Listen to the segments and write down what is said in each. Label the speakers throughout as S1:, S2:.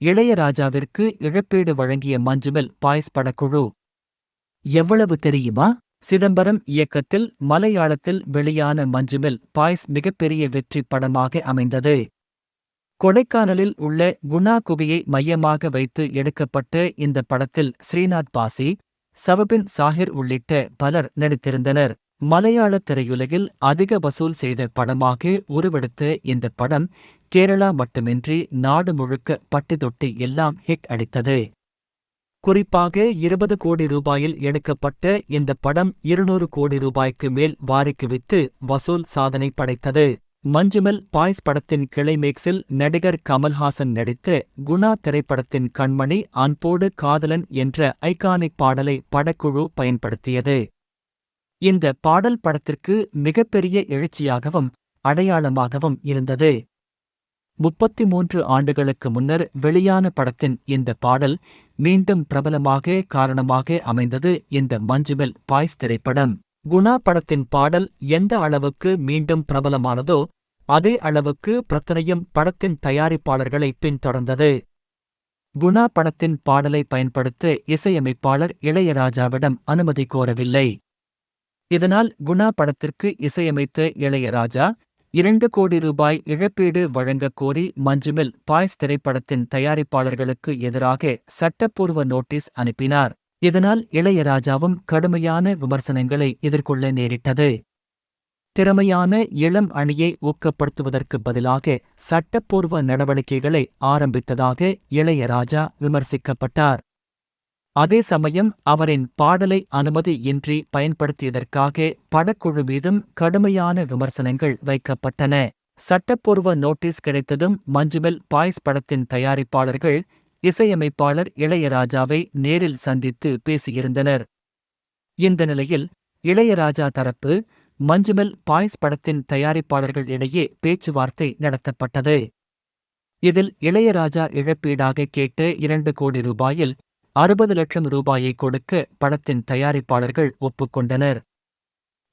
S1: இளையராஜாவிற்கு இழப்பீடு வழங்கிய மஞ்சுமெல் பாய்ஸ் படக்குழு. எவ்வளவு தெரியுமா? சிதம்பரம் இயக்கத்தில் மலையாளத்தில் வெளியான மஞ்சுமெல் பாய்ஸ் மிகப்பெரிய வெற்றி படமாக அமைந்தது. கொடைக்கானலில் உள்ள குணா குகையை மையமாக வைத்து எடுக்கப்பட்ட இந்த படத்தில் ஸ்ரீநாத் பாசி சவபின் சாஹிர் உள்ளிட்ட பலர் நடித்திருந்தனர். மலையாள திரையுலகில் அதிக வசூல் செய்த படமாக உருவெடுத்த இந்த படம் கேரளா மட்டுமின்றி நாடு முழுக்க பட்டிதொட்டி எல்லாம் ஹிட் அடித்தது. குறிப்பாக இருபது கோடி ரூபாயில் எடுக்கப்பட்ட இந்த படம் இருநூறு கோடி ரூபாய்க்கு மேல் வாரிக்கு வித்து வசூல் சாதனை படைத்தது. மஞ்சுமெல் பாய்ஸ் படத்தின் கிளைமேக்ஸில் நடிகர் கமல்ஹாசன் நடித்த குணா திரைப்படத்தின் கண்மணி அன்போடு காதலன் என்ற ஐகானிக் பாடலை படக்குழு பயன்படுத்தியது. இந்த பாடல் படத்திற்கு மிகப்பெரிய எழுச்சியாகவும் அடையாளமாகவும் இருந்தது. முப்பத்தி மூன்று ஆண்டுகளுக்கு முன்னர் வெளியான படத்தின் இந்த பாடல் மீண்டும் பிரபலமாக காரணமாக அமைந்தது இந்த மஞ்சுமெல் பாய்ஸ் திரைப்படம். குணா படத்தின் பாடல் எந்த அளவுக்கு மீண்டும் பிரபலமானதோ அதே அளவுக்கு பிரச்சனையும் படத்தின் தயாரிப்பாளர்களை பின்தொடர்ந்தது. குணா படத்தின் பாடலை பயன்படுத்த இசையமைப்பாளர் இளையராஜாவிடம் அனுமதி கோரவில்லை. இதனால் குணா படத்திற்கு இசையமைத்த இளையராஜா இரண்டு கோடி ரூபாய் இழப்பீடு வழங்கக் கோரி மஞ்சுமில் பாய்ஸ் திரைப்படத்தின் தயாரிப்பாளர்களுக்கு எதிராக சட்டப்பூர்வ நோட்டீஸ் அனுப்பினார். இதனால் இளையராஜாவும் கடுமையான விமர்சனங்களை எதிர்கொள்ள நேரிட்டது. திறமையான இளம் அணியை ஊக்கப்படுத்துவதற்கு பதிலாக சட்டப்பூர்வ நடவடிக்கைகளை ஆரம்பித்ததாக இளையராஜா விமர்சிக்கப்பட்டார். அதே சமயம் அவரின் பாடலை அனுமதியின்றி பயன்படுத்தியதற்காக படக்குழு மீதும் கடுமையான விமர்சனங்கள் வைக்கப்பட்டன. சட்டப்பூர்வ நோட்டீஸ் கிடைத்ததும் மஞ்சுமெல் பாய்ஸ் படத்தின் தயாரிப்பாளர்கள் இசையமைப்பாளர் இளையராஜாவை நேரில் சந்தித்து பேசியிருந்தனர். இந்த நிலையில் இளையராஜா தரப்பு மஞ்சுமெல் பாய்ஸ் படத்தின் தயாரிப்பாளர்கள் இடையே பேச்சுவார்த்தை நடத்தப்பட்டது. இதில் இளையராஜா இழப்பீடாக கேட்டு இரண்டு கோடி ரூபாயில் அறுபது லட்சம் ரூபாயை கொடுக்க படத்தின் தயாரிப்பாளர்கள் ஒப்புக்கொண்டனர்.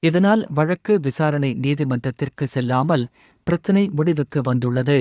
S1: இதனால் வழக்கு விசாரணை நீதிமன்றத்திற்கு செல்லாமல் பிரச்சினை முடிவுக்கு வந்துள்ளது.